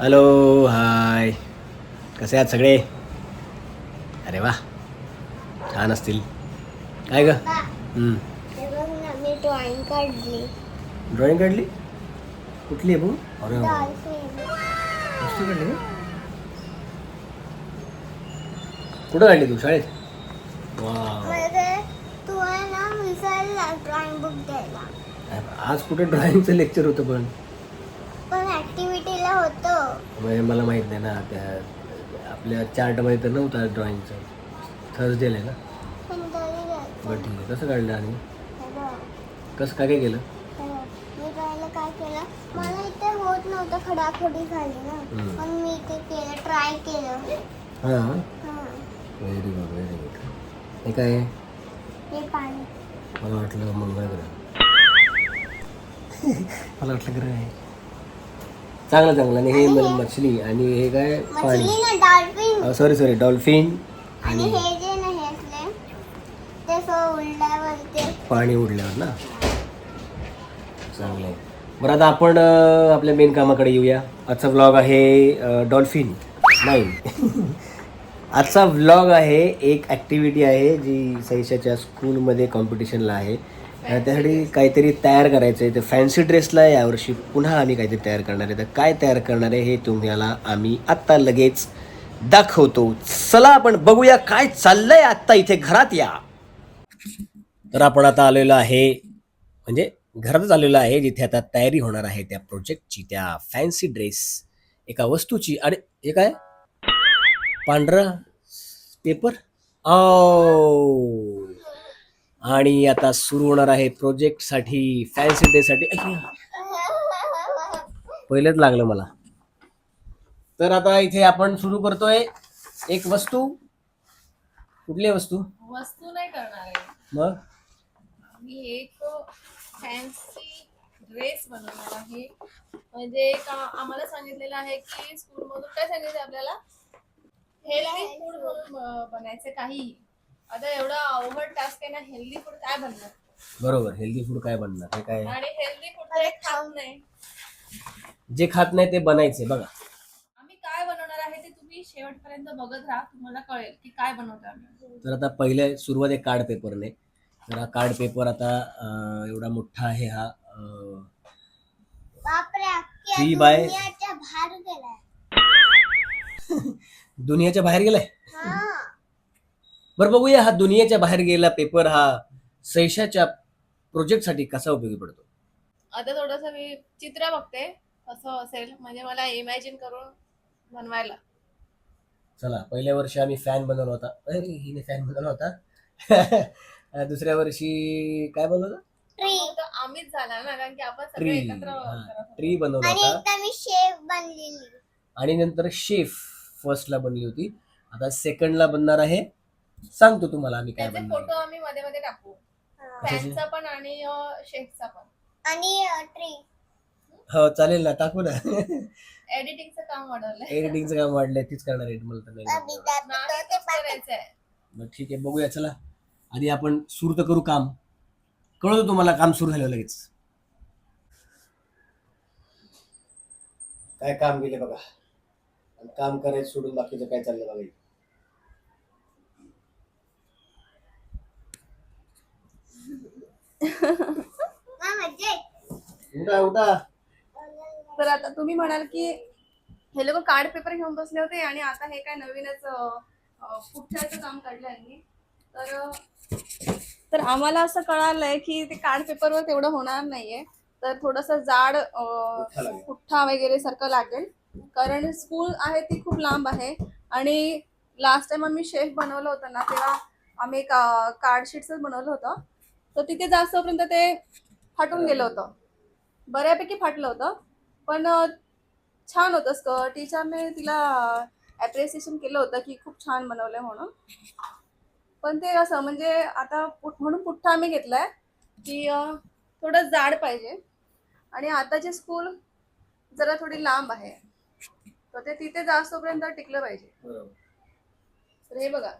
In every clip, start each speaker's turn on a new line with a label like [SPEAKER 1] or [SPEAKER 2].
[SPEAKER 1] Hello hi कसे आहात सगळे? अरे वा छान असतील. काय ग?
[SPEAKER 2] मी ड्रॉइंग काढली.
[SPEAKER 1] ड्रॉइंग काढली? कुठली आहे बघू? अरे वा.
[SPEAKER 2] डॉल्फिन
[SPEAKER 1] मस्त काढली का कुठं काढली तू शाळेत? वा
[SPEAKER 2] मध्ये तू आहे ना विसरला ड्रॉइंग बुक द्यायला.
[SPEAKER 1] आज कुठे ड्रॉइंगचं लेक्चर होतं पण.
[SPEAKER 2] होतं.
[SPEAKER 1] म्हणजे मला माहीत नाही ना त्या आपल्या चार्टमध्ये तर नव्हतं ड्रॉइंगचं थर्सडेला आहे ना. बरं ठीक आहे. कसं काढलं आणि?
[SPEAKER 2] हे
[SPEAKER 1] कसं काय काय केलं.
[SPEAKER 2] मी काय केलं? मला इथे होत नव्हतं खडाखडी झाली ना.
[SPEAKER 1] हम्म.
[SPEAKER 2] पण मी ते केलं ट्राय केलं.
[SPEAKER 1] हां?
[SPEAKER 2] हां.
[SPEAKER 1] व्हेरी गुड व्हेरी गुड हे काय? आहे?
[SPEAKER 2] हे पाणी.
[SPEAKER 1] मला वाटलं मंगळ ग्रह मला वाटलं ग्रह आहे. चांगलं चांगलं. आणि हे म- मछली आणि हे काय पाणी?
[SPEAKER 2] मछली ना डॉल्फिन
[SPEAKER 1] सॉरी सॉरी डॉल्फिन
[SPEAKER 2] आणि
[SPEAKER 1] आणि
[SPEAKER 2] हे जे ना हे असले ते सो उडल्यावर ते
[SPEAKER 1] पाणी उडल्यावर ना? चांगलं आहे बरं आता आपण अं, आपल्या मेन कामाकडे येऊया. आजचा व्लॉग आहे डॉल्फिन. नाही. आजचा व्लॉग आहे एक ॲक्टिव्हिटी आहे जी सैशाच्या स्कूलमध्ये कॉम्पिटिशनला आहे. त्यासाठी काहीतरी तयार करायचं आहे तर फॅन्सी ड्रेसला यावर्षी पुन्हा आम्ही काहीतरी तयार करणार आहे. तर काय तयार करणार आहे हे तुम्हाला आम्ही आत्ता लगेच दाखवतो. चला आपण बघूया काय चाललंय आत्ता इथे घरात या. तर आपण आता आलेलो आहे म्हणजे घरातच आलेलो आहे जिथे आता तयारी होणार आहे त्या प्रोजेक्टची त्या फॅन्सी ड्रेस एका वस्तूची. आणि हे काय? पांढरा पेपर ओ आणि आता सुरू होणार आहे प्रोजेक्टसाठी फॅन्सी ड्रेससाठी पहिलेच लागलं मला. तर आता इथे आपण सुरू करतोय एक वस्तू. कुठली वस्तू?
[SPEAKER 3] वस्तू नाही करणार आहे.
[SPEAKER 1] मग?
[SPEAKER 3] मी एक फॅन्सी ड्रेस बनवणार आहे. म्हणजे एक आ- आम्हाला सांगितलेलं आहे की स्कूल मधून काय सांगितलं आपल्याला? हेल्दी फूड म्हणून बनायचं काही आता एवढा अवघड टास्क आहे ना हेल्दी फूड काय बनणार?
[SPEAKER 1] बरोबर हेल्दी फूड काय बनणार? हे काय?
[SPEAKER 3] आणि हेल्दी फूड तर एक खात नाही.
[SPEAKER 1] जे खात नाही ते बनायचे बघा.
[SPEAKER 3] आम्ही काय बनवणार आहे ते तुम्ही शेवटपर्यंत बघत राहा तुम्हाला कळेल की काय बनवतो आम्ही.
[SPEAKER 1] तर आता पहिले सुरुवात आहे कार्ड पेपरने तर हा कार्ड पेपर आता अं, एवढा मोठा आहे हा अं,
[SPEAKER 2] बापरे अख्ख्या
[SPEAKER 1] Three by-
[SPEAKER 2] दुनियाच्या बाहेर गेलाय.
[SPEAKER 1] दुनियाच्या बाहेर गेलाय?
[SPEAKER 2] हा.
[SPEAKER 1] बरं बघूया हा दुनियाच्या बाहेर गेला पेपर हा सैशाच्या प्रोजेक्टसाठी कसा उपयोगी पडतो?
[SPEAKER 3] आता थोडस मी चित्र बघते कसं असेल. म्हणजे मला इमॅजिन करून बनवायला.
[SPEAKER 1] चला पहिल्या वर्षी आम्ही फॅन बनवला होता. अरे हिने फॅन बनवला होता. दुसऱ्या वर्षी काय बनवलं
[SPEAKER 2] ट्री
[SPEAKER 3] तर आम्हीच झाला ना कारण की आपण
[SPEAKER 1] ट्री
[SPEAKER 3] सगळे एकत्र करत होतो.
[SPEAKER 1] ट्री बनवला
[SPEAKER 2] आणि
[SPEAKER 1] होता.
[SPEAKER 2] एकदा मी शेफ बनलेली.
[SPEAKER 1] आणि नंतर शेफ फर्स्टला बनली होती. आता सेकंडला बनणार आहे. सांगतो तुम्हाला आम्ही काय
[SPEAKER 3] त्याचे
[SPEAKER 1] बनणार
[SPEAKER 3] फोटो आम्ही मध्ये मध्ये टाकू.
[SPEAKER 2] हा.
[SPEAKER 3] फॅनचा पण आणि शेफचा पण.
[SPEAKER 2] आणि ट्री.
[SPEAKER 1] हो चालेल ना टाकू ना.
[SPEAKER 3] एडिटिंगचं काम वाढवलंय.
[SPEAKER 1] एडिटिंगचं काम वाढलंय तीच करणार आहे मला तर नाही
[SPEAKER 3] तेच करायचंय.
[SPEAKER 1] बरं ठीक आहे बघूया चला. आधी आपण सुरू तर करू काम. कळवतो तुम्हाला काम सुरू झालं लगेच. काय काम गेले बघा. आणि काम करायचं सोडून बाकीचं काय चाललं बघा इथे.
[SPEAKER 2] हा, मज्जा आहे.
[SPEAKER 1] उठा उठा.
[SPEAKER 3] तर आता तुम्ही म्हणाल की हे लोक कार्ड पेपर घेऊन बसले होते आणि आता हे काय नवीनच पुठ्ठ्याचं काम काढलं आहे तर तर आम्हाला असं कळालंय की ते कार्ड पेपरवर तेवढं होणार नाहीये. तर थोडस जाड
[SPEAKER 1] पुठ्ठा
[SPEAKER 3] वगैरे सारखं लागेल. कारण स्कूल आहे ती खूप लांब आहे. आणि लास्ट टाइम आम्ही शेफ बनवलं होतं ना तेव्हा आम्ही एक कार्ड शीटच बनवलं होतं. तर तिथे जास्तपर्यंत ते फाटून गेलं होतं. बऱ्यापैकी फाटलं होतं. पण छान होतं स्क टीचरने तिला ॲप्रिसिएशन केलं होतं की खूप छान बनवलंय म्हणून. पण ते असं म्हणजे आता पुठ- म्हणून पुठ्ठा आम्ही घेतलाय की अं, थोडं जाड पाहिजे. आणि आताची स्कूल जरा थोडी लांब आहे तर ते तिथे जास्तपर्यंत टिकलं पाहिजे. तर हे बघा.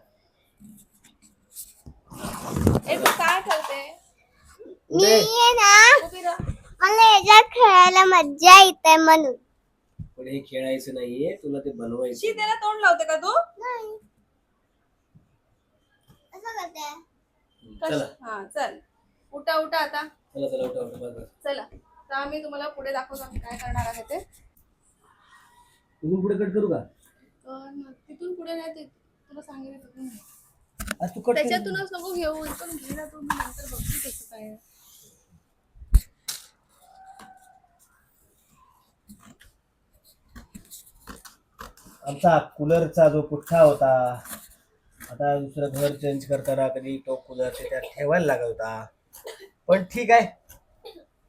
[SPEAKER 3] ए तू काय करते?
[SPEAKER 2] मी आहे ना
[SPEAKER 3] उभी राहा.
[SPEAKER 2] मला याच्यात खेळायला मज्जा येते म्हणून.
[SPEAKER 1] पण हे खेळायचं नाहीये तुला ते
[SPEAKER 3] शी
[SPEAKER 1] बनवायचं
[SPEAKER 3] त्याला तोंड लावते का तू?
[SPEAKER 2] नाही. असं करते.
[SPEAKER 1] हम्म, चला.
[SPEAKER 3] हा चल. उठा उठा आता.
[SPEAKER 1] चला चला उठा उठा बस, बस.
[SPEAKER 3] चला. तर आम्ही तुम्हाला पुढे दाखवतो आम्ही काय करणार आहे ते.
[SPEAKER 1] इथून पुढे कट करू का?
[SPEAKER 3] तिथून पुढे नाही ते तुला सांगेल तिथून
[SPEAKER 1] तू कट
[SPEAKER 3] त्याच्यातूनच नको घेऊ इथून घे ना तू मी नंतर बघते कसं काय.
[SPEAKER 1] आमचा कूलरचा जो पुठ्ठा होता आता दुसरं घर चेंज करताना कधी तो कूलर त्याच्यात ठेवायला लागत होता. पण ठीक आहे.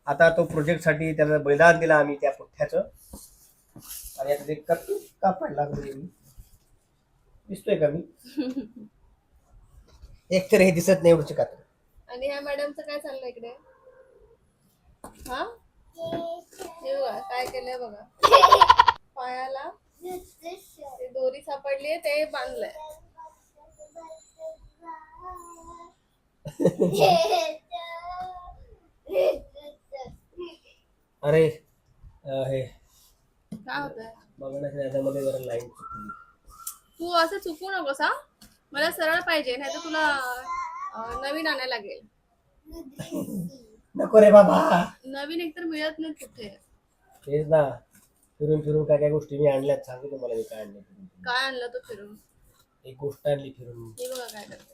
[SPEAKER 1] आता तो प्रोजेक्टसाठी त्याला बलिदान दिला आम्ही त्या पुठ्ठ्याचं. आणि आता ते कप कापायला मी. दिसतोय का मी? एक तर हे दिसत नाही एवढं कात्र
[SPEAKER 3] आणि ह्या मॅडमचं काय चाललंय इकडे? हा? हे बघा काय केलंय बघा. पायाला ते दोरी सापडली ते बांधलंय.
[SPEAKER 1] अरे अं, हे.
[SPEAKER 3] काय होतंय?
[SPEAKER 1] बघण्याच्या जरा लाईन चुकली.
[SPEAKER 3] तू असं चुकू नकोस हा? मला सरळ पाहिजे नाही तर तुला अं, नवीन आणायला लागेल.
[SPEAKER 1] नको रे बाबा.
[SPEAKER 3] नवीन एकतर मिळत नाही कुठे.
[SPEAKER 1] तेच ना फिरून फिरून काय काय गोष्टी मी आणल्यात सांगू तुम्हाला मी काय आणले फिरून फिरून.
[SPEAKER 3] काय आणलं तो फिरून?
[SPEAKER 1] एक गोष्ट आणली फिरून.
[SPEAKER 3] हे बघा काय करते.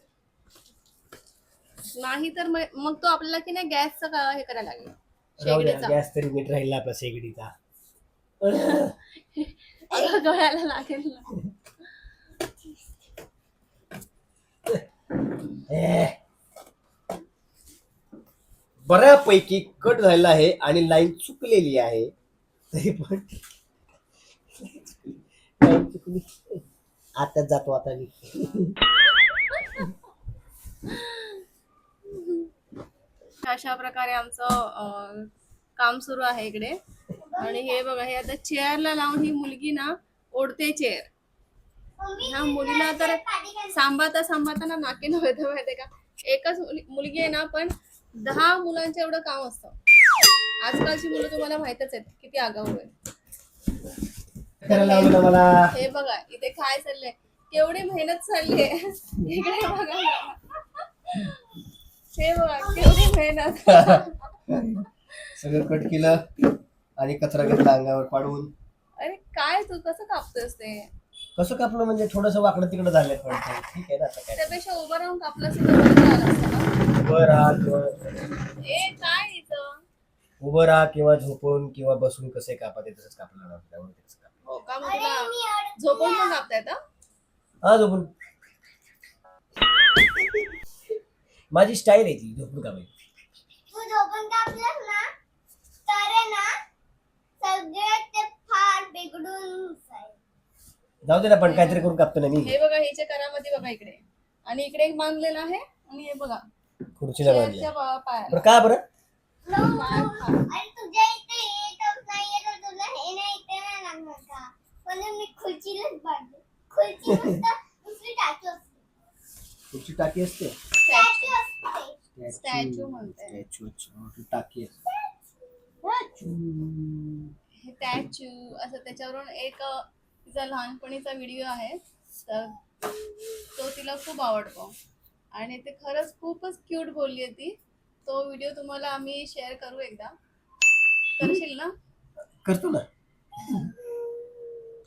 [SPEAKER 3] नाही तर मग मग तो आपल्याला की नाही गॅसचं हे करायला लागेल?
[SPEAKER 1] राहू द्या
[SPEAKER 3] शेगडीचा.
[SPEAKER 1] गॅस तरी नीट राहिला आपला शेगडीचा.
[SPEAKER 3] अगं गळ्याला लागेल ना.
[SPEAKER 1] बऱ्यापैकी कट झालेला आहे आणि लाईन चुकलेली आहे. तरी पण लाईन चुकली. आता जातो आता मी.
[SPEAKER 3] अशा प्रकारे आमचं अं, काम सुरू आहे इकडे. आणि हे बघा हे आता चेअरला लावून ही मुलगी ना ओढते चेअर ह्या मुलीला तर सांभाळता सांभाळताना नाके नव्हते माहितीये का? एकच मुली- मुलगी आहे ना पण दहा मुलांचं एवढं काम असतं. आजकालची मुलं तुम्हाला माहितच आहेत किती आगाऊ आहेत. हे बघा इथे काय चाललंय? केवढी मेहनत चालली आहे इकडे बघा हे बघा केवढी मेहनत.
[SPEAKER 1] सगळं कट केलं आणि कचरा घेतला अंगावर पाडून.
[SPEAKER 3] अरे काय तू कसं कापतोस ते?
[SPEAKER 1] कसं कापलं म्हणजे थोडस वाकडं तिकडं झालंय. ठीक आहे ना आता काय
[SPEAKER 3] त्यापेक्षा उभं राहून कापलं असेल तर बरं झालं असतं ना.
[SPEAKER 1] उभं राहा किंवा
[SPEAKER 3] ए काय इथं
[SPEAKER 1] उभं राहा किंवा झोपून किंवा बसून कसे कापा ते तसंच कापलं ना त्यामुळे ते तसं कापलं.
[SPEAKER 3] हो का मग तुला झोपून पण कापता येतं
[SPEAKER 1] हा झोपून माझी स्टाईल आहे ती झोपून कापायची
[SPEAKER 2] तू झोपून कापलंस ना तर आहे ना सगळे ते फार बिघडून जाईल.
[SPEAKER 1] जाऊ दे ना पण काहीतरी करून कापतो ना मी.
[SPEAKER 3] हे बघा हिच्या करामध्ये बघा इकडे. आणि इकडे एक बांधलेलं आहे आणि हे बघा.
[SPEAKER 1] खुर्चीला
[SPEAKER 3] पा- पायाला.
[SPEAKER 1] बरं का बरं?
[SPEAKER 2] No, आणि तुझ्या इथे येतच नाहीये तर तुला हे नाही इथे नाही लागणार का? म्हणून मी खुर्चीलाच बांधली खुर्ची दुसरी टाकी असते.
[SPEAKER 1] खुर्ची टाकी असते?
[SPEAKER 2] टाकी असते.
[SPEAKER 3] Statue म्हणते.
[SPEAKER 1] स्टॅच्यू अच्छा मोठी टाकी असते
[SPEAKER 3] हे टॅचू असं त्याच्यावरून एक अ, तिचा लहानपणीचा व्हिडिओ आहे तर तो तिला खूप आवडतो. आणि ते खरंच खूपच क्यूट बोलली आहे ती. तो व्हिडिओ तुम्हाला आम्ही शेअर करू एकदा. करशील ना?
[SPEAKER 1] करतो ना.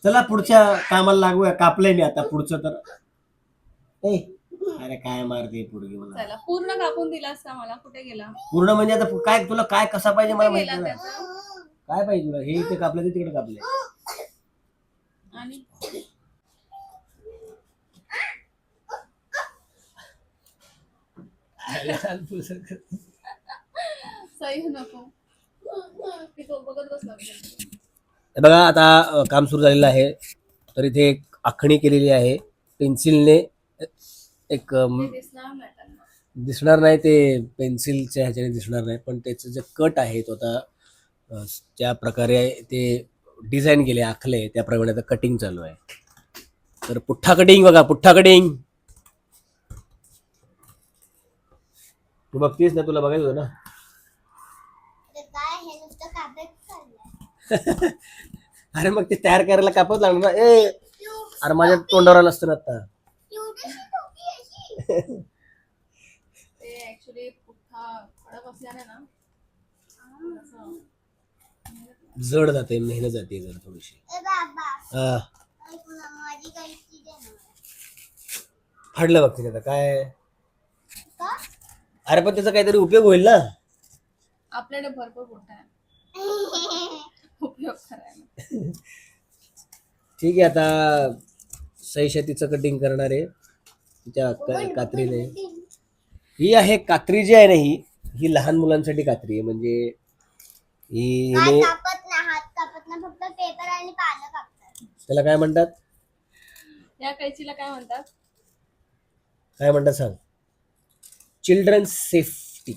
[SPEAKER 1] चला पुढच्या कामाला लागूया. कापलंय मी आता पुढचं तर. ए अरे काय मारते पुढे मला.
[SPEAKER 3] चला पूर्ण कापून दिला असता मला? कुठे गेला?
[SPEAKER 1] पूर्ण म्हणजे आता काय तुला काय कसा पाहिजे मला
[SPEAKER 3] कुठे
[SPEAKER 1] माहिती
[SPEAKER 3] गेला
[SPEAKER 1] ना
[SPEAKER 3] त्याचा?
[SPEAKER 1] काय पाहिजे तुला? हे इथे कापलं ते तिकडे कापलंय.
[SPEAKER 3] आणि सही नको मी तो बघत बसला होता.
[SPEAKER 1] हे बघा आता काम सुरू झालेलं आहे तर इथे एक आखणी केलेली आहे पेन्सिलने एक अम,
[SPEAKER 3] ते दिसणार नाही त्यांना.
[SPEAKER 1] दिसणार नाही ते पेन्सिलच्या ह्याच्याने दिसणार नाही पण त्याचं जे कट आहे तो आता अ, ज्या प्रकारे ते डिझाईन केले आखले त्याप्रमाणे आता कटिंग चालू आहे. तर पुठ्ठा कटिंग बघा पुठ्ठा कटिंग तू बघतीस ना तुला बघायचं होतं ना?
[SPEAKER 2] हे
[SPEAKER 1] अरे मग ते तयार करायला कापत लागणार ना? ए अरे माझ्या तोंडावर आलं असतं ना आता.
[SPEAKER 2] एवढीशी टोपी अशी.
[SPEAKER 3] ते ऍक्च्युली पुठ्ठा कडक असल्याने ना असं
[SPEAKER 1] जड जाते मेहनत जाते जर थोडीशी. हा. फाडलं बघ तिथे आता काय? अरे पण त्याचा काहीतरी उपयोग होईल ना?
[SPEAKER 3] आपल्याकडे भरपूर आहे. उपयोग करायला.
[SPEAKER 1] ठीक आहे आता सईशा तिचं कटिंग करणार आहे. तिच्या क- कात्रीने. ही आहे कात्री जी आहे ना ही ही लहान मुलांसाठी कात्री आहे. म्हणजे ही हिने
[SPEAKER 2] कापत फक्त पेपर आणि पानं कापतात
[SPEAKER 1] त्याला काय म्हणतात?
[SPEAKER 3] या कैचीला काय म्हणतात?
[SPEAKER 1] काय म्हणतात सांग? चिल्ड्रन सेफ्टी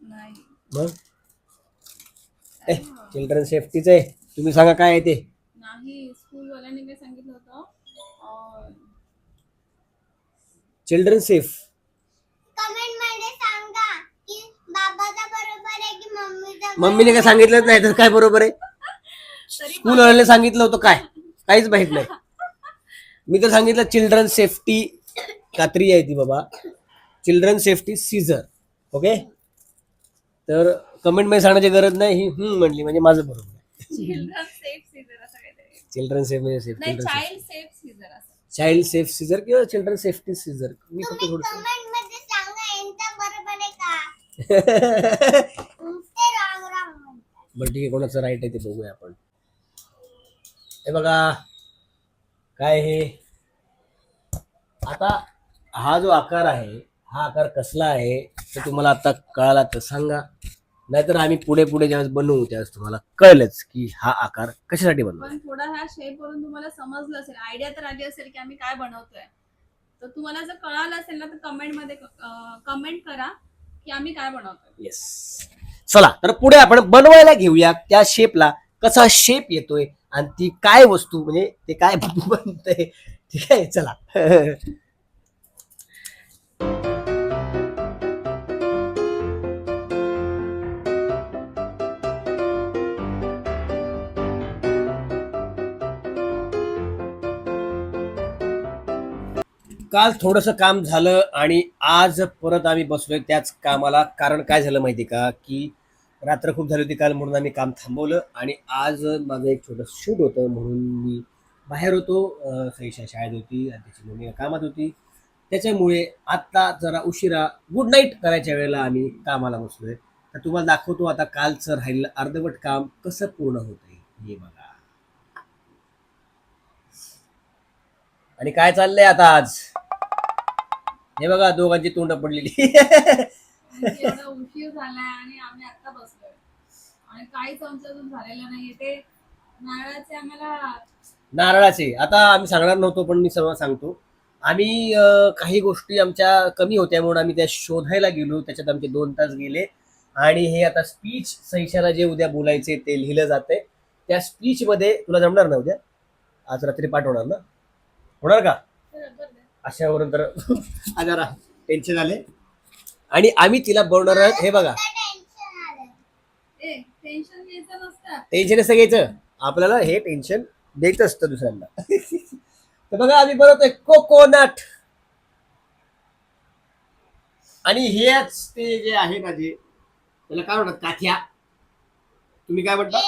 [SPEAKER 3] नाही.
[SPEAKER 1] मग? ए चिल्ड्रन सेफ्टीच आहे. तुम्ही सांगा काय आहे ते?
[SPEAKER 3] नाही स्कूलवाल्यांनी काय सांगितलं होतं? अं,
[SPEAKER 1] चिल्ड्रन सेफ
[SPEAKER 2] कमेंटमध्ये सांगा की बाबाचा बरोबर आहे की मम्मीचा
[SPEAKER 1] मम्मीने काय सांगितलंच नाही तर काय बरोबर आहे? स्कूल सांगितलं होतं काय? काहीच माहीत नाही. मी तर सांगितलं चिल्ड्रन सेफ्टी कात्री आहे ती बाबा. चिल्ड्रन सेफ्टी सीझर ओके तर कमेंटमध्ये सांगण्याची गरज नाही. ही हम्म म्हणली. म्हणजे माझं बरोबर आहे.
[SPEAKER 3] चिल्ड्रन सेफ
[SPEAKER 1] म्हणजे सेफ
[SPEAKER 3] नाही children child safe
[SPEAKER 1] child safe scissor किंवा चिल्ड्रन सेफ्टी सीझर मी फक्त थोडस
[SPEAKER 2] कमेंटमध्ये सांगा यांचा बरोबर आहे का? ते रांग रांग म्हणतात.
[SPEAKER 1] बरं ठीक आहे. कोणाचं राईट आहे ते बघूया आपण. हे बघा काय हे? आता हा जो आकार आहे हा आकार कसला आहे ते तुम्हाला आता कळाला तर सांगा. नाहीतर आम्ही पुढे पुढे ज्यावेळेस बनवू त्यावेळेस तुम्हाला कळलंच की हा आकार कशासाठी बनवला
[SPEAKER 3] पण थोडा ह्या शेप वरून तुम्हाला समजलं असेल. आयडिया तर आली असेल की आम्ही काय बनवतोय. तर तुम्हाला जर कळालं असेल ना तर कमेंटमध्ये कमेंट करा की आम्ही काय बनवतोय.
[SPEAKER 1] येस चला तर पुढे आपण बनवायला घेऊया. त्या शेपला कसा शेप येतोय आणि ती काय वस्तू म्हणजे ते काय बनतंय ठीक आहे चला. काल थोडंसं काम झालं आणि आज परत आम्ही बसलोय त्याच कामाला. कारण काय झालं माहिती का? की रात्र खूप झाली होती काल म्हणून आम्ही काम थांबवलं आणि आज माझं एक छोटं शूट होतं म्हणून मी बाहेर होतो. सईशा शाळेत होती आणि त्याची मम्मी कामात होती. त्याच्यामुळे आत्ता जरा उशिरा गुड नाईट करायच्या वेळेला आम्ही कामाला बसलोय. तर तुम्हाला दाखवतो आता कालचं राहिलेलं अर्धवट काम कसं पूर्ण होतंय हे बघा. आणि काय चाललंय आता आज? हे बघा दोघांची तोंड पडलेली.
[SPEAKER 3] एवढा उशीर झालाय आणि आम्ही आता बसलोय. आणि काहीच आमचं अजून झालेलं नाहीये. ते नारळाचे आम्हाला
[SPEAKER 1] नारळाचे. आता आम्ही सांगणार नव्हतो पण मी सर्व सांगतो. आम्ही अं, काही गोष्टी आमच्या कमी होत्या म्हणून आम्ही त्या शोधायला गेलो. त्याच्यात आमचे दोन तास गेले. आणि हे आता स्पीच सैशाला जे उद्या बोलायचे ते लिहिलं जाते त्या स्पीच मध्ये तुला जमणार ना उद्या? आज रात्री पाठवणार ना? होणार का? अशावरून तर जरा टेन्शन आले आणि आम्ही तिला बनवणार आहोत. हे बघा.
[SPEAKER 2] टेन्शन
[SPEAKER 1] असं घ्यायचं? आपल्याला हे टेन्शन द्यायचं असतं दुसऱ्यांना. तर बघा आम्ही बनवतोय कोकोनट आणि हेच ते जे आहे ना जे त्याला काय म्हणतात? काथ्या तुम्ही काय म्हणता.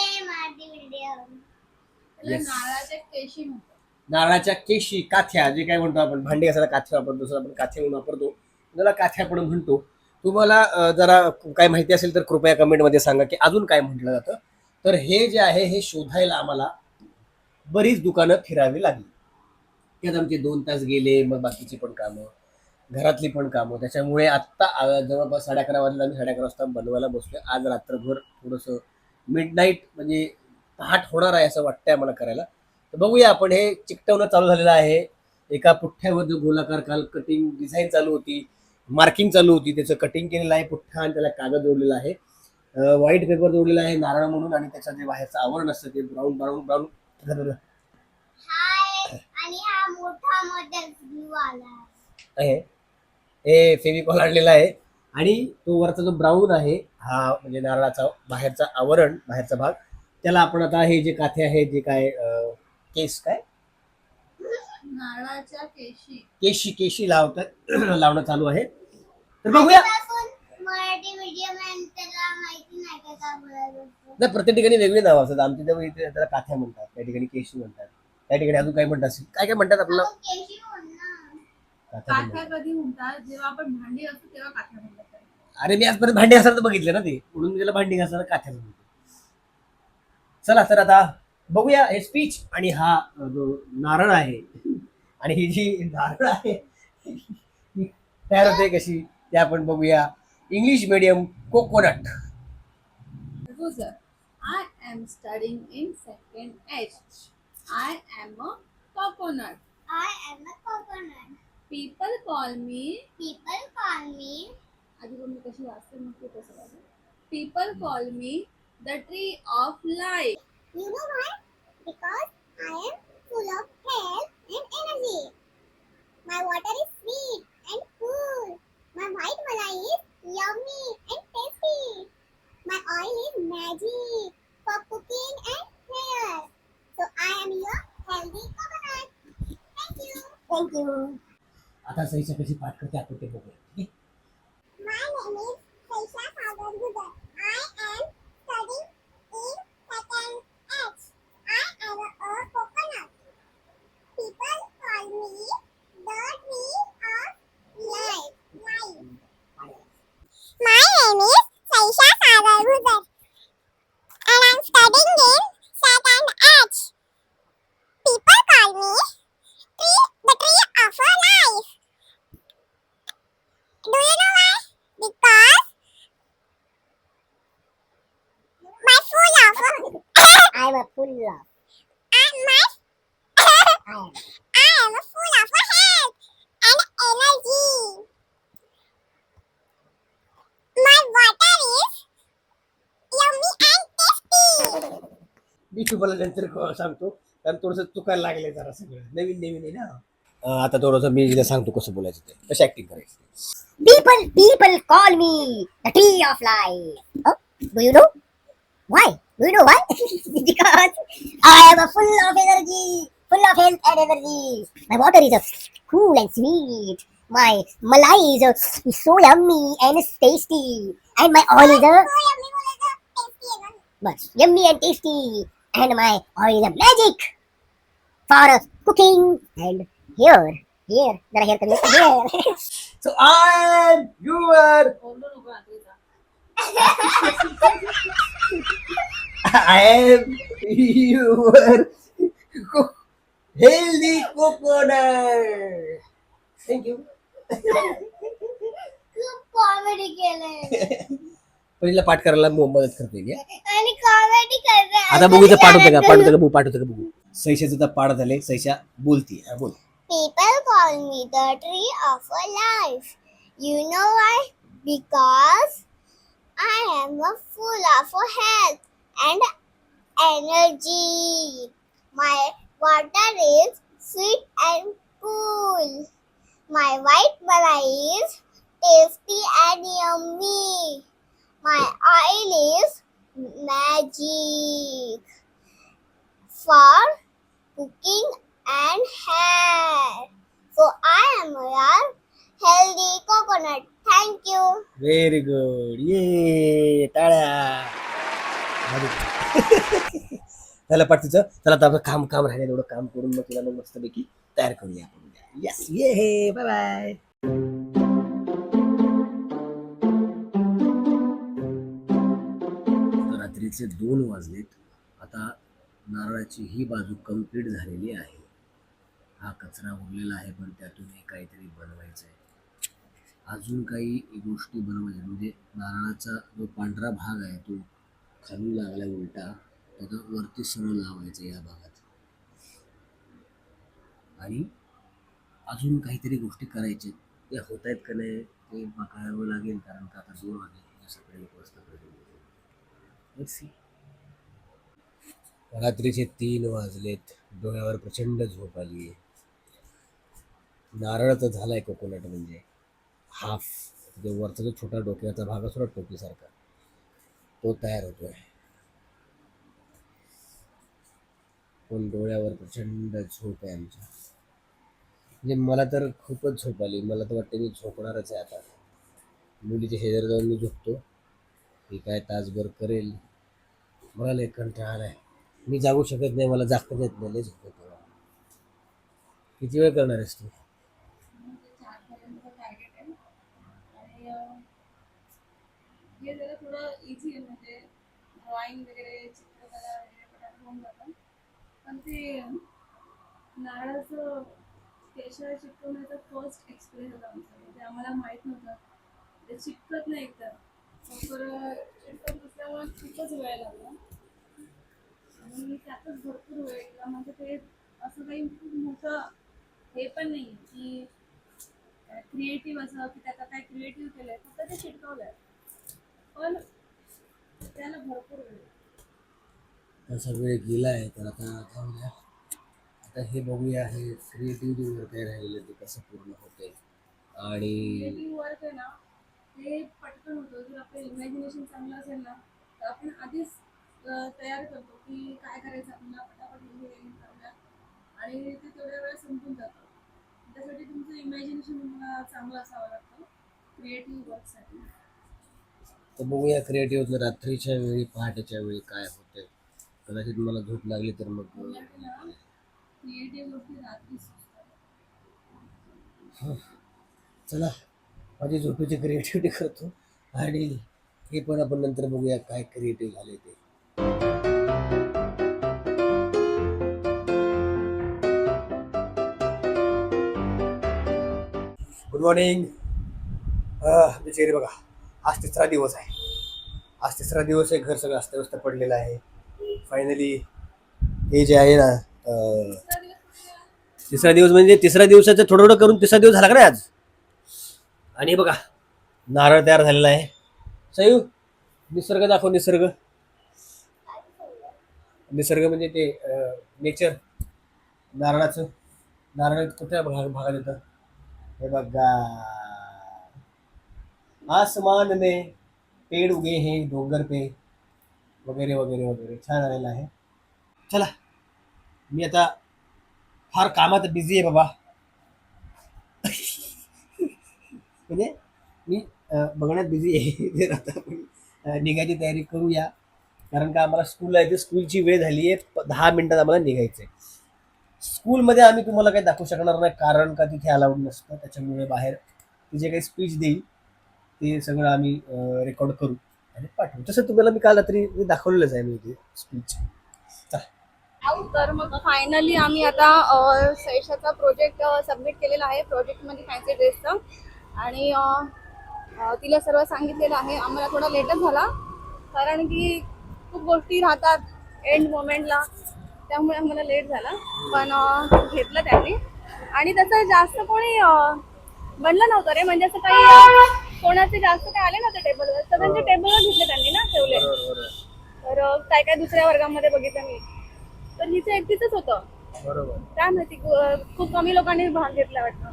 [SPEAKER 3] नारळाच्या केशी.
[SPEAKER 1] काथ्या जे काय म्हणतो आपण. भांडी घासायला काथ्या वापरतो दुसरं आपण काथ्या म्हणून वापरतो. ज्याला काथ्या आपण म्हणतो तुम्हाला जरा काय माहिती असेल तर कृपया कमेंटमध्ये सांगा की अजून काय म्हटलं जातं. तर हे जे आहे हे शोधायला आम्हाला बरीच दुकानं फिरावी लागली. त्यात आमचे दोन तास गेले मग बाकीची पण कामं घरातली पण कामं. त्याच्यामुळे आत्ता जवळपास साडे अकरा वाजता आम्ही साडे अकरा वाजता बनवायला बसतोय आज रात्रभर थोडंसं मिड नाईट म्हणजे पहाट होणार आहे असं वाटतंय आम्हाला करायला. तर बघूया आपण हे चिकटवणं चालू झालेलं आहे. एका पुठ्ठ्यावर जो गोलाकार काल कटिंग डिझाईन चालू होती मार्किंग चालू होती त्याचं कटिंग केलेलं आहे पुठ्ठा आणि त्याला कागद जोडलेला आहे. व्हाईट पेपर जोडलेला आहे नारळ म्हणून आणि त्याचं जे बाहेरचं आवरण असतं ते ब्राऊन ब्राऊन ब्राऊन आहे हे फेविकॉल आणलेला आहे. आणि तो वरचा जो ब्राऊन आहे हा म्हणजे नारळाचा बाहेरचा आवरण बाहेरचा भाग. त्याला आपण आता हे जे काथे आहे जे काय केस काय?
[SPEAKER 3] नारळाच्या केशी.
[SPEAKER 1] केशी केशी लावतात लावणं चालू आहे. तर बघूया.
[SPEAKER 2] आधीपासून मराठी मीडियम आहे आणि त्याला माहिती नाही का का बोलायचं
[SPEAKER 1] नाही प्रत्येक ठिकाणी वेगळी नाव असतात. आमच्या जवळ इथे त्याला काथ्या म्हणतात. त्या ठिकाणी केशी म्हणतात. त्या ठिकाणी अजून काय म्हणतात. असेल काय काय म्हणतात आपल्याला
[SPEAKER 2] आपण केशी बोल ना
[SPEAKER 1] काथ्या
[SPEAKER 3] काथ्या
[SPEAKER 1] म्हणतात.
[SPEAKER 3] कधी म्हणतात? जेव्हा आपण भांडी असतो तेव्हा काथ्या म्हणतात.
[SPEAKER 1] अरे मी आजपर्यंत भांडी घासायला बघितलं ना ते. म्हणून मी त्याला भांडी घासायला काथ्याच म्हणतो. चला तर आता बघूया हे स्पीच आणि हा अ, जो नारळ आहे आणि ही जी नारळ आहे ही तयार होते कशी ते आपण बघूया English medium
[SPEAKER 3] coconut. I am studying in second H. I am a coconut.
[SPEAKER 2] I am a coconut.
[SPEAKER 3] People call me
[SPEAKER 2] People call me
[SPEAKER 3] आधी मी कशी वाचते मग तू कसं वाचते people call me the tree of life
[SPEAKER 2] You know why? Because I am full of health and energy. My water is sweet and cool. My white malai is yummy and tasty. My oil is magic for cooking and hair. So I am your healthy coconut. Thank you. Thank you.
[SPEAKER 1] आता सहीच्या कशी पाठ करते आपण ते बघूया ठीक आहे?
[SPEAKER 2] My name is Saisha Sagar Gujar. I am studying in second H. I am a coconut. People call me the tree of life. किती
[SPEAKER 1] पेपर ला नंतर हो, सांगतो. कारण थोडस चुकायला लागले जरा सगळं. नवीन नवीन आहे ना. आता थोडस मी जिला सांगतो कसं बोलायचं ते. कसं ऍक्टिंग करायचं
[SPEAKER 4] people people call me the tree of life do you know why do you know why because I am full of energy full of health and energy my water is a cool and sweet my malai is so yummy and it's tasty and my all is a
[SPEAKER 2] so bus yummy and tasty बोलायचं tasty आहे ना.
[SPEAKER 4] but yummy and tasty. And my oil is a magic for uh, cooking and here, here, जरा here कमी here.
[SPEAKER 1] So I your
[SPEAKER 3] ओरडू नको रात्रीचा
[SPEAKER 1] I am your healthy coconut thank you
[SPEAKER 2] खूप comedy केलंय
[SPEAKER 1] पहिला पाठ करायला मो- मदत करते मी, हा.
[SPEAKER 2] आणि कॉमेडी करते
[SPEAKER 1] आता बघू इथं पाठ होतं का पाठ होतं का बघू पाठ होतं का बघू सैशाचं तर पाठ झाले सैशा बोलती हा बोल
[SPEAKER 2] People call me the tree of a life. You know why? Because I am a full of health and energy. My water is sweet and cool. My white malai is tasty and yummy. My oil is magic for cooking and hair. So I am your healthy coconut. Thank you.
[SPEAKER 1] Very good ये टाळ्या. झालं पाठ तिचं चला आता आपलं काम काम राहिलं एवढं काम करून मग तिला मग मस्तपैकी तयार करूया आपण. येस ये बाय बाय दुपारचे दोन वाजलेत. आता नारळाची ही बाजू कंप्लीट झालेली आहे. हा कचरा उरलेला आहे पण त्यातूनही काहीतरी बनवायचं आहे अजून काही गोष्टी बनवायच्या म्हणजे नारळाचा जो पांढरा भाग आहे तो खाली लागला उलटा त्याचा वरती सरळ लावायचा या भागात. आणि अजून काहीतरी गोष्टी करायच्या त्या होत आहेत का नाही ते बघावं लागेल कारण का आता दोन वाजले सकाळी एक रात्रीचे तीन वाजलेत. डोळ्यावर प्रचंड झोप आली. नारळ तर झालाय कोकोनट म्हणजे. हाफ जो वरचा जो छोटा डोक्याचा भाग असतो ना टोपीसारखा तो तयार होतोय. पण डोळ्यावर प्रचंड झोप आहे आमच्या. म्हणजे मला तर खूपच झोप आली. मला तर वाटते मी झोपणारच आहे आता. मुलीच्या शेजारी जाऊन मी झोपतो. ही काय तासभर करेल मला लय कंटाळा आलाय मी जागू शकत नाही मला जागताच येत नाही लय झोप येते किती वेळ करणार आहेस तू
[SPEAKER 3] टार्गेट आहे आणि हे जरा थोडं इझी आहे म्हणजे ड्रॉइंग वगैरे चित्रकला वगैरे पटापट होऊन जातं पण ते नारळाचं केशर चिकटवण्याचा फर्स्ट एक्सपिरियन्स होता आमचा म्हणजे आम्हाला माहीत नव्हतं ते चिकटत नाही एकदा तर नसल्यामुळे खूपच वेळ लागला आणि त्यातच भरपूर वेळ गेला म्हणजे ते असं काही खूप मोठं हे पण नाही की क्रिएटिव्ह असं की त्याचा काय क्रिएटिव्ह केलंय. फक्त ते चिटकवलंय पण त्याला भरपूर वेळ आहे.
[SPEAKER 1] तसा वेळ गेला आहे तर आता जाऊ द्या आता हे बघूया हे क्रिएटिव्हिटी वर काय राहिलेलं ते कसं पूर्ण होते आणि
[SPEAKER 3] क्रिएटिव्ह वर्क आहे ना ते पटकन होतं. जर आपलं इमॅजिनेशन चांगलं असेल ना तर आपण आधीच तयार करतो की काय करायचं आपल्याला पटापट engineering करूया. आणि ते तेवढ्या वेळा संपून जातं. त्यासाठी तुमचं इमॅजिनेशन तुम्हाला चांगलं असावं लागतं. क्रिएटिव्ह वर्कसाठी
[SPEAKER 1] तर बघूया क्रिएटिव्ह रात्रीच्या वेळी पहाटेच्या वेळी काय होते कदाचित मला झोप लागली तर मग
[SPEAKER 3] क्रिएटिव्ह गोष्टी रात्री सुचतात
[SPEAKER 1] चला. माझी झोपेची क्रिएटिव्हिटी करतो. आणि हे पण आपण नंतर बघूया काय क्रिएटिव्ह झाले ते. गुड मॉर्निंग बिचारी बघा. आज तिसरा दिवस आहे. आज तिसरा दिवस आहे. घर सगळं अस्तव्यस्त पडलेलं आहे. फायनली हे जे आहे ना तिसरा दिवस म्हणजे तिसऱ्या दिवसाचं थोडं थोडं करून तिसरा दिवस झाला का नाही आज? आणि बघा नारळ तयार झालेला आहे. सयू निसर्ग दाखव निसर्ग. निसर्ग म्हणजे ते नेचर नारळाचं. नारळ कुठल्या भाग भागात येतं? हे बघा. आसमान में पेड़ उगे हे डोंगर पे. वगैरे वगैरे वगैरे. छान आलेलं आहे. चला मी आता फार कामात बिझी आहे बाबा. म्हणजे मी बघण्यात बिझी आहे. ते आता आपण निघायची तयारी करूया. कारण का आम्हाला स्कूल आहे स्कूलची वेळ झाली आहे. दहा मिनिटात आम्हाला निघायचं आहे. स्कूलमध्ये आम्ही तुम्हाला काही दाखवू शकणार नाही. कारण का तिथे अलाउड नसतं. त्याच्यामुळे बाहेर ती जे काही स्पीच देईल ते सगळं आम्ही रेकॉर्ड करू आणि पाठवू. तसं तुम्हाला मी काल रात्री दाखवलेलंच आहे मी ते स्पीच
[SPEAKER 3] तर मग फायनली आम्ही आता अ, सैशाचा प्रोजेक्ट सबमिट केलेला आहे. प्रोजेक्टमध्ये फॅन्सी ड्रेसचा आणि तिला सर्व सांगितलेलं आहे. आम्हाला थोडा लेटच झाला. कारण की खूप गोष्टी राहतात एंड मोमेंटला त्यामुळे आम्हाला लेट झाला. पण घेतलं त्यांनी. आणि तसं जास्त कोणी बनलं नव्हतं रे. म्हणजे असं काही कोणाचे जास्त काही आले नव्हते टेबलवर सगळ्यांचे टेबलवर घेतले त्यांनी ना ठेवले. तर काय काय दुसऱ्या वर्गामध्ये बघितलं मी. तर हिचं एकटीच होतं. काय माहिती खूप कमी लोकांनी भाग घेतला वाटतं.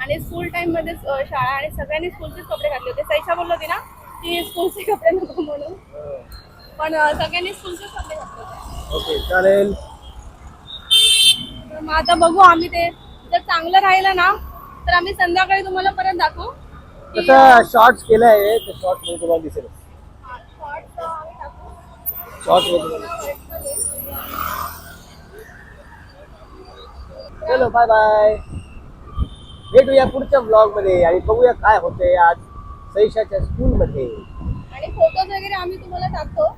[SPEAKER 3] आणि स्कूल टाइममध्ये अ, शाळा आणि सगळ्यांनी स्कूलचेच कपडे घातले होते. सैशा बोललो होती ना की स्कूलचे कपडे नको म्हणून. पण सगळ्यांनी स्कूलचेच कपडे घातले होते.
[SPEAKER 1] ओके चालेल.
[SPEAKER 3] मग आता बघू आम्ही ते. जर चांगलं राहिलं ना तर आम्ही संध्याकाळी तुम्हाला परत दाखवू.
[SPEAKER 1] तसं शॉर्ट्स केलं आहे ते शॉर्टमध्ये तुम्हाला दिसेल.
[SPEAKER 3] हा.
[SPEAKER 1] शॉर्टमध्ये चलो बाय बाय भेटूया पुढच्या ब्लॉगमध्ये आणि बघूया काय होते आज सैशाच्या स्कूल मध्ये
[SPEAKER 3] आणि फोटोज वगैरे आम्ही तुम्हाला टाकतो.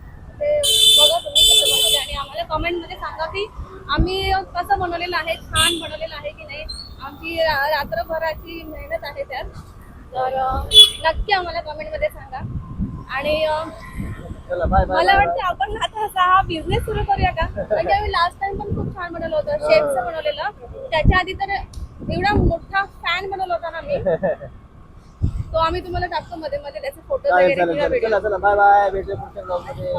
[SPEAKER 3] ते बघा तुम्ही कसं बनवले आणि आम्हाला कमेंटमध्ये सांगा की आम्ही कसं बनवलेलं आहे छान बनवलेलं आहे की नाही. आमची रात्रभराची मेहनत आहे त्यात. तर नक्की आम्हाला कमेंटमध्ये सांगा. आणि मला वाटतं आपण आता असा हा बिझनेस सुरू करूया का? म्हणजे आम्ही लास्ट टाइम पण खूप छान बनवलं होतं शेफचं बनवलेलं. त्याच्या आधी तर एवढा मोठा फॅन बनवला होता ना मी. तो आम्ही तुम्हाला टाकतो मध्ये मध्ये त्याचे फोटो
[SPEAKER 1] चालेल
[SPEAKER 3] वगैरे
[SPEAKER 1] चालेल
[SPEAKER 3] किंवा
[SPEAKER 1] चालेल.
[SPEAKER 3] व्हिडिओ
[SPEAKER 1] चला चला. बाय बाय भेटूया पुढच्या
[SPEAKER 3] ब्लॉगमध्ये.